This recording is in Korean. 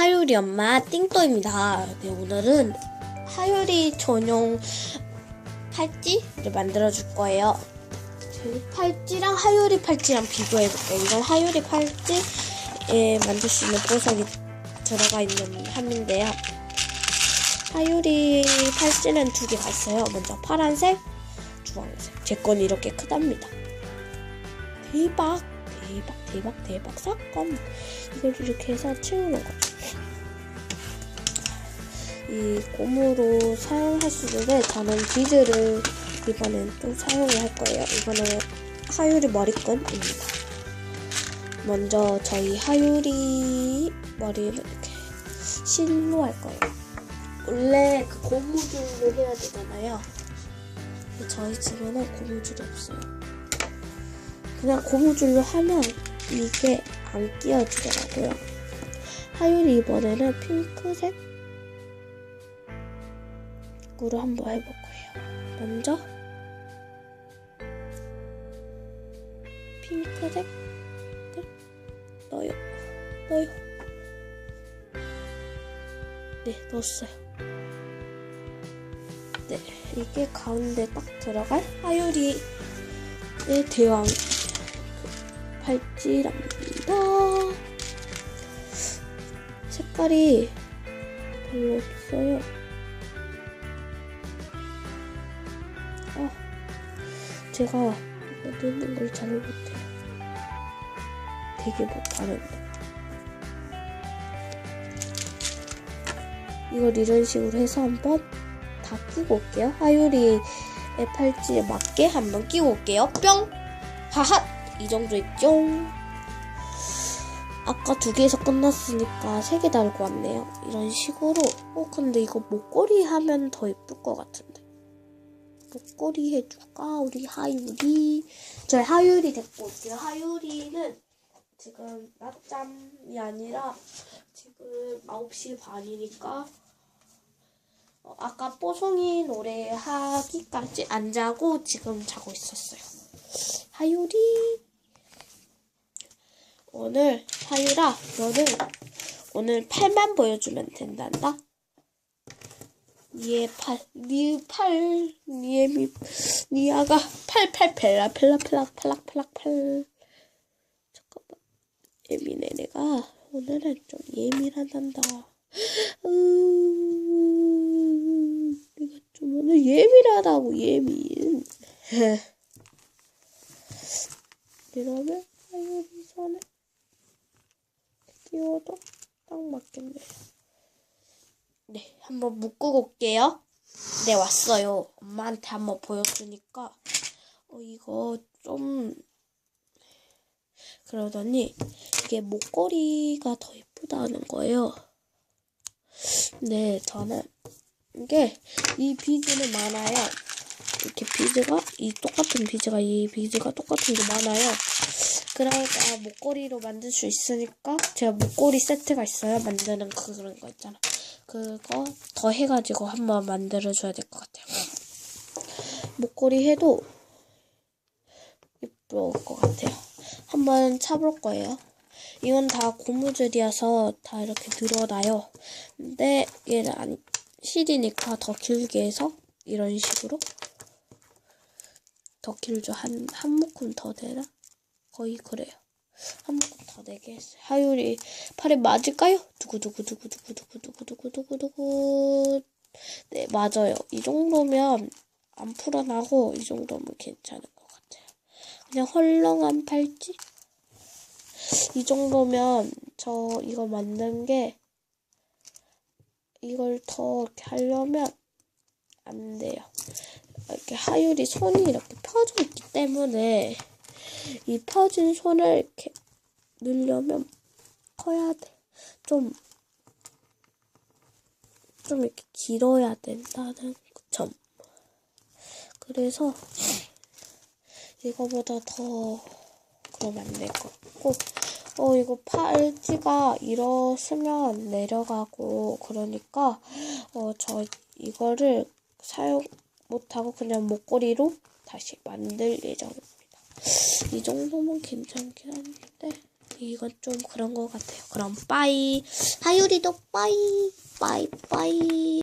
하율이 엄마 띵또입니다. 네, 오늘은 하율이 전용 팔찌를 만들어 줄 거예요. 제 팔찌랑 하율이 팔찌랑 비교해 볼게요. 이건 하율이 팔찌에 만들 수 있는 보석이 들어가 있는 함인데요. 하율이 팔찌는 두 개가 있어요. 먼저 파란색, 주황색. 제 건 이렇게 크답니다. 대박, 대박, 대박, 대박 사건. 이걸 이렇게 해서 채우는 거죠. 이 고무로 사용할 수 있는데 저는 비즈를 이번엔 또 사용을 할 거예요. 이거는 하유리 머리끈입니다. 먼저 저희 하유리 머리를 이렇게 실로 할 거예요. 원래 그 고무줄로 해야 되잖아요. 저희 집에는 고무줄이 없어요. 그냥 고무줄로 하면 이게 안 끼어지더라고요. 하율이 이번에는 핑크색 으로 한번 해볼 거예요. 먼저 핑크색을 넣어요. 넣어요. 네, 넣었어요. 네, 이게 가운데 딱 들어갈 하율이의 대왕 팔찌랍니다. 색깔이 별로 없어요. 아, 제가 넣는 걸 잘 못해요. 되게 못하는데. 이걸 이런 식으로 해서 한번 다 끼고 올게요. 하율이의 팔찌에 맞게 한번 끼고 올게요. 뿅! 하하! 이 정도 있죠? 아까 두 개에서 끝났으니까 세 개 달고 왔네요. 이런 식으로. 어, 근데 이거 목걸이 하면 더 예쁠 것 같은데. 목걸이 해줄까? 우리 하율이. 저희 하율이 데리고 올게요. 하율이는 지금 낮잠이 아니라 지금 9시 반이니까 어, 아까 뽀송이 노래 하기까지 안 자고 지금 자고 있었어요. 하율이 오늘 하율아 너는 오늘 팔만 보여주면 된단다. 니의 팔, 니 팔, 니의 미, 니 아가 팔, 팔, 펠라, 펠라, 펠라, 팔락, 팔락, 팔. 잠깐만. 예민해, 내가. 오늘은 좀 예민하단다. 음, 내가 좀 오늘 예민하다고, 예민. 이러면 하율이 손에 끼워도 딱 맞겠네요. 네, 한번 묶고 올게요. 네, 왔어요. 엄마한테 한번 보여주니까, 어, 이거 좀, 그러더니, 이게 목걸이가 더 예쁘다는 거예요. 네, 저는, 이게, 이 비즈는 많아요. 이렇게 비즈가, 이 똑같은 비즈가, 이 비즈가 똑같은 게 많아요. 그러니까 목걸이로 만들 수 있으니까, 제가 목걸이 세트가 있어요. 만드는 그, 그런 거 있잖아. 그거 더 해가지고 한번 만들어줘야 될 것 같아요. 목걸이 해도 예쁠 것 같아요. 한번 차볼 거예요. 이건 다 고무줄이어서 다 이렇게 늘어나요. 근데 얘는 아니, 실이니까 더 길게 해서 이런 식으로 더 길죠. 한, 한 묶음 더 되나? 거의 그래요. 한 묶음 더 되게 했어요. 하율이 팔에 맞을까요? 두구두구두구두구두구두구두구두구두구 네, 맞아요. 이 정도면 안 풀어나고 이 정도면 괜찮은 것 같아요. 그냥 헐렁한 팔찌? 이 정도면 저 이거 만든 게 이걸 더 이렇게 하려면 안 돼요. 이렇게 하율이 손이 이렇게 펴져 있기 때문에 이 펴진 손을 이렇게 늘려면 커야 돼. 좀, 좀 이렇게 길어야 된다는 점. 그래서 이거보다 더 그러면 안될 것 같고, 어, 이거 팔찌가 일어서면 내려가고, 그러니까, 어, 저 이거를 사용 못하고 그냥 목걸이로 다시 만들 예정입니다. 이 정도면 괜찮긴 한데 이건 좀 그런 것 같아요. 그럼 빠이. 하유리도 빠이. 빠이 빠이.